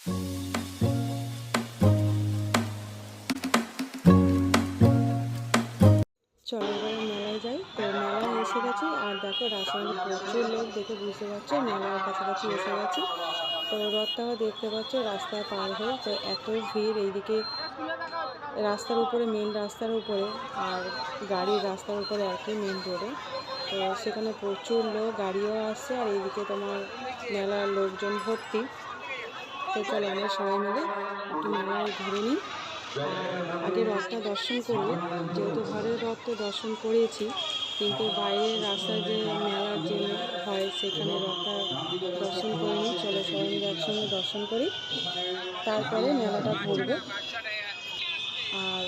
চলো এবারে মেলায় যাই। তো মেলায় এসে গেছি, আর দেখো রাস্তার প্রচুর লোক দেখে বুঝতে পারছ, মেলার কাছাকাছি এসে গেছি। তো রথটাও দেখতে পাচ্ছ, রাস্তা পার হয়ে তো এত ভিড় এইদিকে রাস্তার উপরে মেন রাস্তার উপরে, আর গাড়ির রাস্তার উপরে কি মেন রোডে তো সেখানে প্রচুর লোক, গাড়িও আসছে, আর এইদিকে তোমার মেলার লোকজন ভর্তি। তো চলো আমরা সবাই মিলে একটু মেলায় ঘুরে নিই। আগে রথটা দর্শন করব। যেহেতু ঘরের রথ তো দর্শন করেছি, কিন্তু বাইরের রাস্তায় যে মেলার যে হয়, সেখানে রথটা দর্শন করে নিই চলো সবাই মিলে একসঙ্গে দর্শন করি। তারপরে মেলাটা ঘুরবো। আর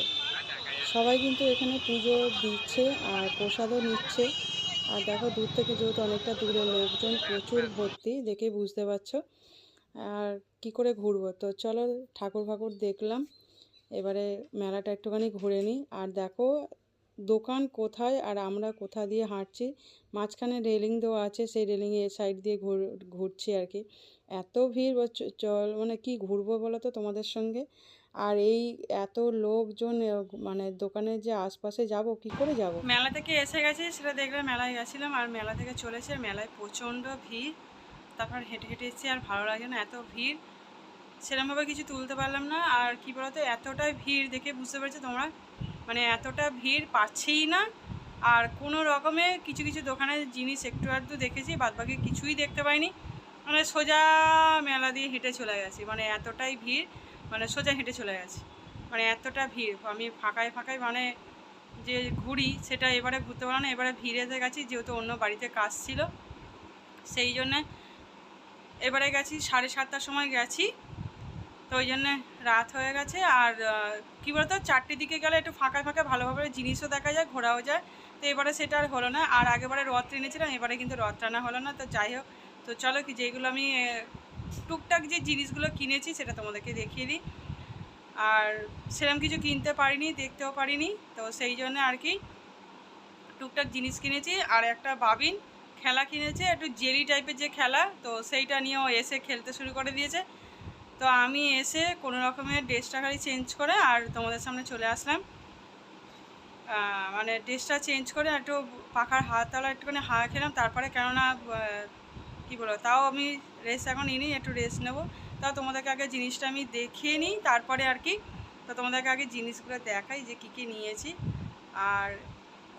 সবাই কিন্তু এখানে পুজো দিচ্ছে আর প্রসাদও নিচ্ছে। আর দেখো, দূর থেকে যেহেতু অনেকটা দূরে লোকজন, প্রচুর ভর্তি দেখে বুঝতে পারছ। আর কি করে ঘুরবো? তো চলো ঠাকুর ফাকুর দেখলাম। এবারে মেলাটা একটুখানি ঘুরে নিই। আর দেখো, দোকান কোথায় আর আমরা কোথা দিয়ে হাঁটছি? মাঝখানে রেলিং দেওয়া আছে, সেই রেলিংয়ে সাইড দিয়ে ঘুর, ঘুরছি আর কি। এত ভিড় চল মানে কি ঘুরবো বলো তো তোমাদের সঙ্গে? আর এই এত লোকজন মানে দোকানের যে আশপাশে যাব, কি করে যাব? মেলা থেকে এসে গেছি, সেটা দেখলে মেলায় গেছিলাম। আর মেলা থেকে চলেছে, মেলায় প্রচণ্ড ভিড়। তারপর হেঁটে হেঁটে এসেছি আর ভালো লাগে না, এত ভিড়। সেরকমভাবে কিছু তুলতে পারলাম না আর কি বলতো, এতটাই ভিড় দেখে বুঝতে পারছ তোমরা? মানে এতটা ভিড় পাচ্ছেই না। আর কোনো রকমে কিছু কিছু দোকানের জিনিস একটু আধটু দেখেছি, বাদবাকি কিছুই দেখতে পাইনি। মানে সোজা মেলা দিয়ে হেঁটে চলে গেছি মানে এতটাই ভিড় মানে সোজা হেঁটে চলে গেছি। মানে এতটা ভিড়, আমি ফাঁকায় ফাঁকায় মানে যে ঘুরি সেটা এবারে ঘুরতে পারলাম না, এবারে ভিড়েতে গেছি, যেহেতু অন্য বাড়িতে কাজ ছিল। সেই জন্যে এবারে গেছি, সাড়ে সাতটার সময় গেছি। তো ওই জন্যে রাত হয়ে গেছে আর কী বলতো চারটের দিকে গেলে একটু ফাঁকা ফাঁকা ভালোভাবে জিনিসও দেখা যায়, ঘোরাও যায়। তো এবারে সেটা আর হলো না। আর আগেবারে রথ টেনেছিলাম, এবারে কিন্তু রথ টানা হলো না। তো যাই হোক, তো চলো কি যেগুলো আমি টুকটাক যে জিনিসগুলো কিনেছি সেটা তোমাদেরকে দেখিয়ে দিই। আর সেরকম কিছু কিনতে পারিনি, দেখতেও পারিনি। তো সেই জন্য আর কি টুকটাক জিনিস কিনেছি। আর একটা বাবিন খেলা কিনেছে, একটু জেলি টাইপের যে খেলা, তো সেইটা নিয়েও এসে খেলতে শুরু করে দিয়েছে। তো আমি এসে কোনো রকমের ড্রেসটা খালি চেঞ্জ করে আর তোমাদের সামনে চলে আসলাম। মানে ড্রেসটা চেঞ্জ করে একটু পাখার হাততলা একটুখানি হাওয়া খেলাম। তারপরে কেননা কী বলো তাও আমি রেস্ট এখন নিই একটু রেস্ট নেব। তাও তোমাদেরকে আগে জিনিসটা আমি দেখিয়ে নিই, তারপরে আর কি। তো তোমাদেরকে আগে জিনিসগুলো দেখাই যে কী কী নিয়েছি। আর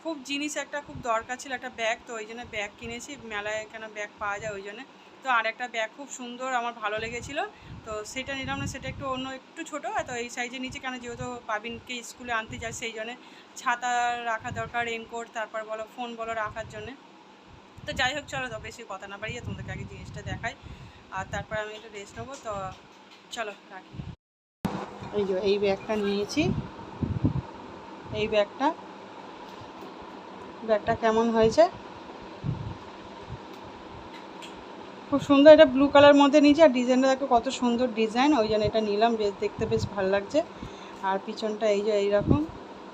খুব জিনিস একটা খুব দরকার ছিল, একটা ব্যাগ তো ওই জন্য ব্যাগ কিনেছি। মেলায় কেন ব্যাগ পাওয়া যায় ওই জন্য। তো আর একটা ব্যাগ খুব সুন্দর, আমার ভালো লেগেছিলো। তো সেটা নিলাম না, সেটা একটু অন্য, একটু ছোটো। তো এই সাইজের নিচে কেন যেহেতু পাবিনকে স্কুলে আনতে যায়, সেই জন্যে ছাতা রাখা দরকার রেনকোট তারপর বলো ফোন বলো রাখার জন্যে। তো যাই হোক, চলো তো বেশি কথা না বাড়িয়ে তোমাদেরকে আগে জিনিসটা দেখাই। আর তারপর আমি একটু রেস্ট নেব, তো চলো রাখি। এই যে, এই ব্যাগটা নিয়েছি। এই ব্যাগটা ব্যাগটা কেমন হয়েছে? খুব সুন্দর, এটা ব্লু কালার মধ্যে নিয়েছি, আর ডিজাইনটা দেখো কত সুন্দর ডিজাইন ওই জন্য এটা নিলাম, বেশ দেখতে বেশ ভালো লাগছে। আর পিছনটা এই যে এইরকম।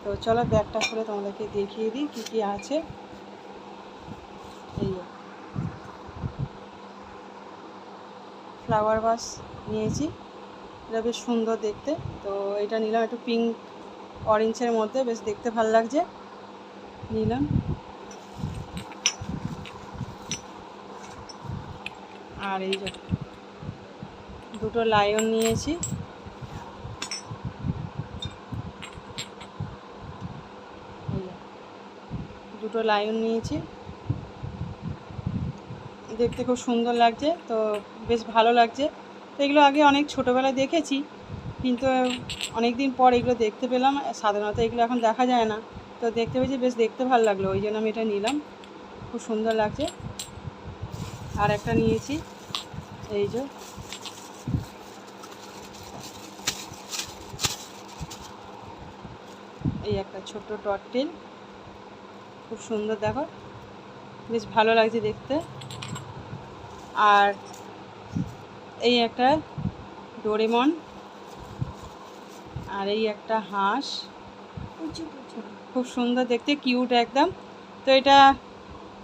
তো চলো ব্যাগটা খুলে তোমাদেরকে দেখিয়ে দিই কী কী আছে। এই ফ্লাওয়ার বাস নিয়েছি, এটা বেশ সুন্দর দেখতে। তো এটা নিলাম একটু পিঙ্ক অরেঞ্জের মধ্যে, বেশ দেখতে ভালো লাগছে। নিলাম। আর এই যে দুটো লায়ন নিয়েছি। দুটো লায়ন নিয়েছি। দেখতে খুব সুন্দর লাগছে, তো বেশ ভালো লাগছে। তো এগুলো আগে অনেক ছোটোবেলায় দেখেছি, কিন্তু অনেক দিন পর এগুলো দেখতে পেলাম, সাধারণত এগুলো এখন দেখা যায় না। তো দেখতে পেয়েছি, বেশ দেখতে ভালো লাগল, ওই জন্য আমি এটা নিলাম। খুব সুন্দর লাগছে। আর একটা নিয়েছি। এই যে। এই একটা ছোট্ট টর্টেল খুব সুন্দর দেখো। বেশ ভালো লাগছে দেখতে। আর এই একটা ডোরেমন। আর এই একটা হাঁস। খুব সুন্দর দেখতে কিউট একদম। তো এটা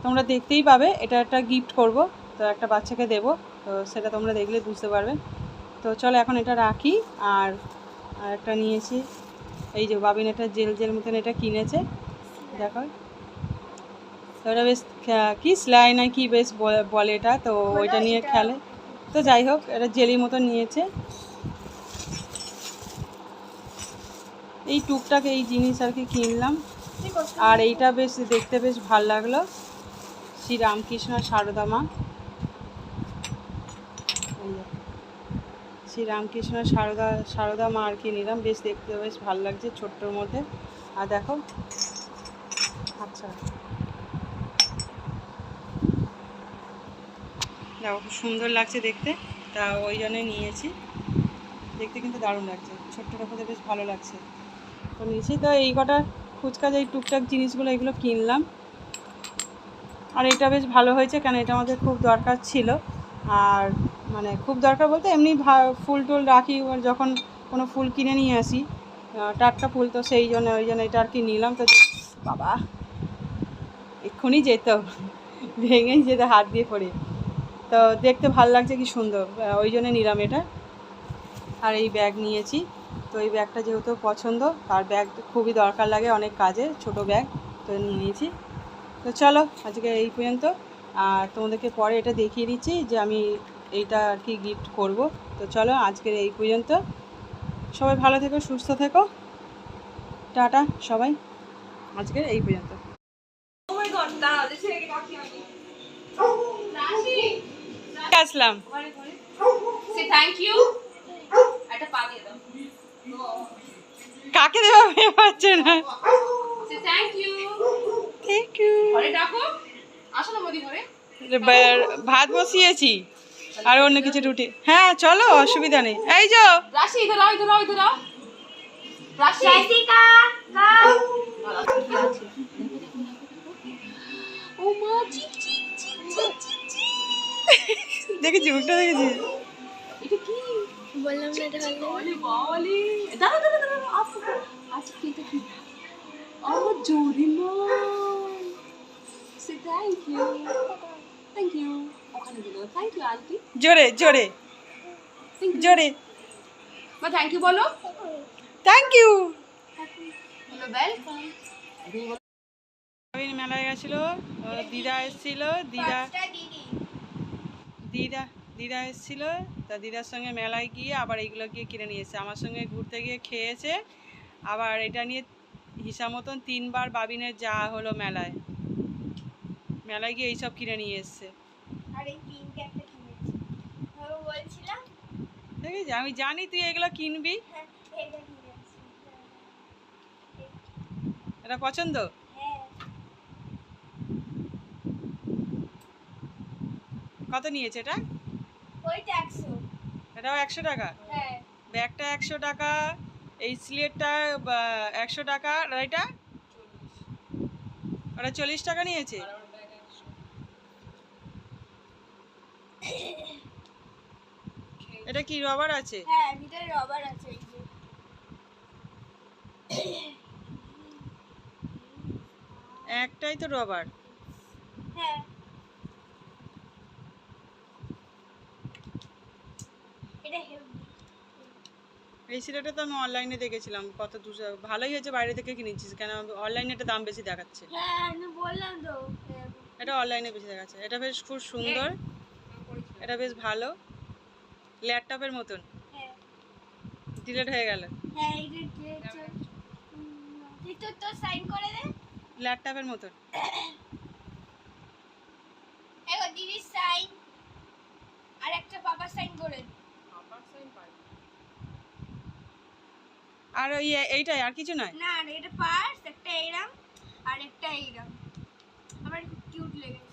তোমরা দেখতেই পাবে এটা একটা গিফট করব। তো একটা বাচ্চাকে দেবো। তো সেটা তোমরা দেখলে বুঝতে পারবে। তো চলো এখন এটা রাখি আর আর একটা নিয়েছি। এই যে বাবিন এটা জেল জেল মতন এটা কিনেছে। দেখো। তো ওটা বেশ কি সেলাই না কি বেশ বলে এটা। তো ওইটা নিয়ে খেলে। তো যাই হোক এটা জেলির মতন নিয়েছে। এই টুকটাক এই জিনিস আর কি কিনলাম। আর এইটা বেশ দেখতে বেশ ভালো লাগল। শ্রী রামকৃষ্ণ সারদা মা। শ্রী রামকৃষ্ণ সারদা সারদা মা আর কি নিলাম, বেশ দেখতে বেশ ভালো লাগছে ছোট্টর মধ্যে। আর দেখো আচ্ছা। দেখো, খুব সুন্দর লাগছে দেখতে। তা ওই জন্যে নিয়েছি। দেখতে কিন্তু দারুণ লাগছে। ছোট্টটা হতে বেশ ভালো লাগছে। তো নিয়েছি। তো এই কটা ফুচকা যে টুকটাক জিনিসগুলো, এগুলো কিনলাম। আর এটা বেশ ভালো হয়েছে কেন, এটা আমাদের খুব দরকার ছিল। আর মানে খুব দরকার বলতে এমনি ফুল টুল রাখি যখন কোনো ফুল কিনে নিয়ে আসি টাটকা ফুল তো সেই জন্য, ওই জন্য এটা আর কি নিলাম, তো বাবা, এক্ষুনি যেত ভেঙেই যেত হাত দিয়ে পড়ে। তো দেখতে ভালো লাগছে, কি সুন্দর। ওই জন্য নিলাম এটা। আর এই ব্যাগ নিয়েছি। তো এই ব্যাগটা যেহেতু পছন্দ আর ব্যাগ খুবই দরকার লাগে অনেক কাজে, ছোট ব্যাগ, তো নিয়ে নিয়েছি। তো চলো, আজকে এই পর্যন্ত। আর তোমাদেরকে পরে এটা দেখিয়ে দিচ্ছি যে আমি এইটা আর কি গিফট করব। তো চলো আজকের এই পর্যন্ত। সবাই ভালো থেকো সুস্থ থেকো। টাটা সবাই আজকের এই পর্যন্ত। আসলাম। দিয়ে দাও। কাকে দেওয়া ভেবে পাচ্ছে না। ভাত বসিয়েছি। আর অন্য কিছু রুটি। হ্যাঁ চলো অসুবিধা নেই। এই যো। ও দেখেছি মুখটা দেখেছি। এটা কি? বললাম না এটা ভালো বলে বলে দাঁড়া দাঁড়া দাঁড়া আচ্ছা কি এটা কি? আমার জোরে মা সে থ্যাংক ইউ থ্যাংক ইউ ওখানে দিল থ্যাংক ইউ আন্টি জোরে জোরে। জোরে। মা থ্যাংক ইউ বলো। থ্যাংক ইউ বলো মেলায় গেছিল দিদা এসেছিল দিদা দিদা। দিদা এসেছিল তা দিদার সঙ্গে মেলায় গিয়ে আবার এইগুলো গিয়ে কিনে নিয়ে এসেছে। আমার সঙ্গে ঘুরতে গিয়ে খেয়েছে আবার এটা নিয়ে হিসাব মতন তিনবার বাবিনের যাওয়া হলো মেলায়। মেলায় গিয়ে এইসব কিনে নিয়ে এসছে। আর এই পিঙ্ক একটা কিনেছি। আমি বলছিলাম। দেখেছি আমি জানি তুই এগুলো কিনবি। হ্যাঁ এটা কিনেছি। এটা পছন্দ? হ্যাঁ। কত নিয়েছে এটা? ওইটা একশো। এটাও একশো টাকা? হ্যাঁ। ব্যাগটা একশো টাকা এই স্লেটটা একশো টাকা আর এটা? ওটা চল্লিশ টাকা নিয়েছে? এটা কি রবার আছে? হ্যাঁ ভিতরে রবার আছে এই যে। একটাই তো রবার হ্যাঁ। এটা এই সিলেটটা তো আমি অনলাইনে দেখেছিলাম কত দুশো ভালোই হয়েছে বাইরে থেকে কিনেছিস কেন অনলাইনে এটা দাম বেশি দেখাচ্ছে। হ্যাঁ আমি বললাম তো। হ্যাঁ। এটা অনলাইনে বেশি দেখাচ্ছে এটা বেশ খুব সুন্দর। এটা বেশ ভালো। ল্যাপটপের মতন। হ্যাঁ। ডিলেট হয়ে গেল। হ্যাঁ এটা দিয়েছে তুই তো তোর সাইন করে দে। ল্যাপটপের মতন। দিদির সাইন। আর একটা বাবার সাইন করে আর ওই এইটাই আর কিছু নয়? না না এটা পার্স একটা এইরাম আর একটা এইরাম আমার খুব কিউট লেগেছে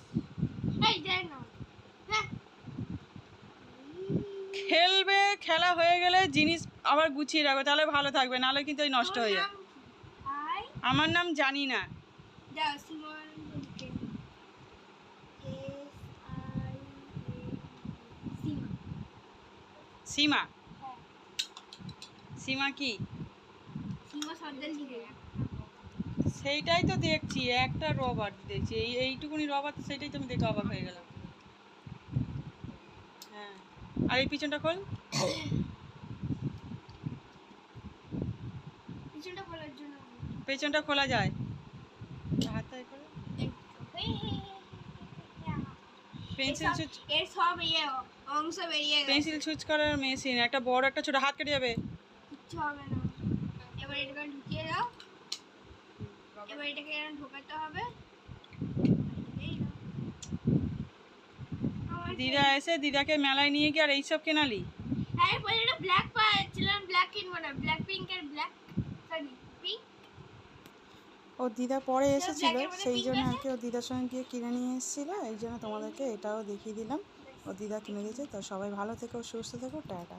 এই দেখ না হ্যাঁ খেলবে খেলা হয়ে গেলে জিনিস আবার গুছিয়ে রাখবে তাহলে ভালো থাকবে, নাহলে কিন্তু ওই নষ্ট হয়ে যাবে। আমার নাম জানি না সিমা। সীমা কি? সেইটাই তো দেখছি, একটা রবার দেখছি, এই এইটুকুনি রবার তো সেইটাই তো আমি দেখে অবাক হয়ে গেলাম। আর এই পিছনটা খোল। পিছনটা খোলার জন্য পেছনটা খোলা যায়। হাতটা খোলো। পেন্সিল সুইচ সব ইয়ে অংশ করার মেশিন একটা বড় একটা ছোট হাত কেটে যাবে। কিচ্ছু হবে না। এবার এটাকে ঢুকিয়ে দাও। এবার এটাকে ঢোকাতে হবে। দিদা এসে দিদাকে মেলায় নিয়ে গিয়ে আর এইসব কেনালি? হ্যাঁ বলে এটা ব্ল্যাক পাচ্ছিলাম ব্ল্যাক কিনবো না ব্ল্যাক পিঙ্ক আর ব্ল্যাক সরি পিঙ্ক ও দিদা পরে এসেছিল সেই জন্য আর কি ও দিদার সঙ্গে গিয়ে কিনে নিয়ে এসেছিল এই জন্য তোমাদেরকে এটাও দেখিয়ে দিলাম। ও দিদা কিনে দিয়েছে তো সবাই ভালো থেকো সুস্থ থেকো টাটা।